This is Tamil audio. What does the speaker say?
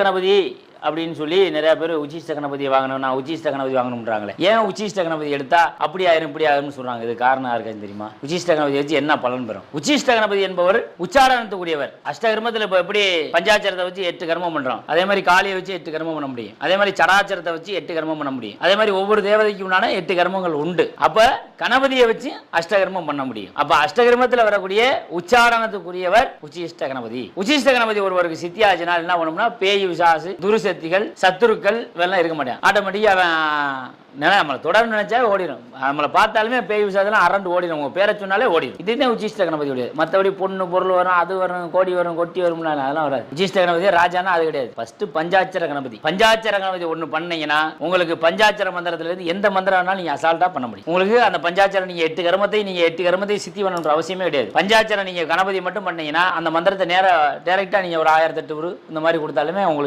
கணபதி அப்படின்னு சொல்லி நிறைய பேர் உச்சிஷ்ட கணபதி வாங்கணும் நான் உச்சிஷ்ட கணபதி வாங்கணும்ன்றாங்களே. ஏன் உச்சிஷ்ட கணபதி எடுத்தா அப்படி ஆயிரும் இப்படி ஆயிரும்னு சொல்றாங்க. இது காரணம் இருக்கான்னு தெரியுமா? உச்சிஷ்ட கணபதி வச்சு என்ன பலன் பெறும்? உச்சிஷ்ட கணபதி என்பவர் உச்சாரணத்துக்குரியவர். அஷ்டகர்மத்தில் இப்போ எப்படி பஞ்சாச்சரத்தை வச்சு எட்டு கர்மம் பண்றோம்? அதே மாதிரி காளியை வச்சு எட்டு கர்மம் பண்ண முடியும். அதே மாதிரி சடாச்சரத்தை வச்சு எட்டு கர்மம் பண்ண முடியும். அதே மாதிரி ஒவ்வொரு தேவதைக்கு உண்டான எட்டு கர்மங்கள் உண்டு. அப்ப கணபதியை வச்சு அஷ்டகர்மம் பண்ண முடியும். அப்ப அஷ்டகர்மத்தில் வரக்கூடிய உச்சாரணத்துக்குரியவர் உச்சிஷ்ட கணபதி. உச்சிஷ்ட கணபதி ஒருவருக்கு சித்தியாச்சினால் என்ன பண்ணும்னா பேய் விசாசு சக்திகள் சத்துருக்கள் இவெல்லாம் இருக்க மாட்டான் ஆட்டோமேட்டிக்காக அவன் நம்மளை தொடர்ந்து நினைச்சா ஓடிடும் நம்மளை பார்த்தாலுமே பேய் விசாதெல்லாம் அரண்டு ஓடிடும் உங்க பேரை சொன்னாலே ஓடிடும் இதுதான் உச்சிஷ்ட கணபதி உடையது மற்றபடி பொண்ணு பொருள் வரும் அது வரும் கோடி வரும் கொட்டி வரும் அதெல்லாம் வராது. உச்சிஷ்ட கணபதி ராஜானா அது கிடையாது. ஃபர்ஸ்ட் பஞ்சாட்சர கணபதி. பஞ்சாட்சர கணபதி ஒண்ணு பண்ணீங்கன்னா உங்களுக்கு பஞ்சாட்சர மந்திரத்துல இருந்து எந்த மந்திரம் வேணாலும் நீங்க அசால்ட்டா பண்ண முடியும். உங்களுக்கு அந்த பஞ்சாட்சரம் நீங்க எட்டு கர்மத்தை நீங்க எட்டு கர்மத்தை சித்தி பண்ணணுன்ற அவசியமே கிடையாது. பஞ்சாட்சரம் நீங்க கணபதி மட்டும் பண்ணீங்கன்னா அந்த மந்திரத்தை நேரா டைரக்டா நீங்க ஒரு ஆயிரத்தி எட்டு இந்த மாதிரி கொடுத்தாலுமே உங்களுக்கு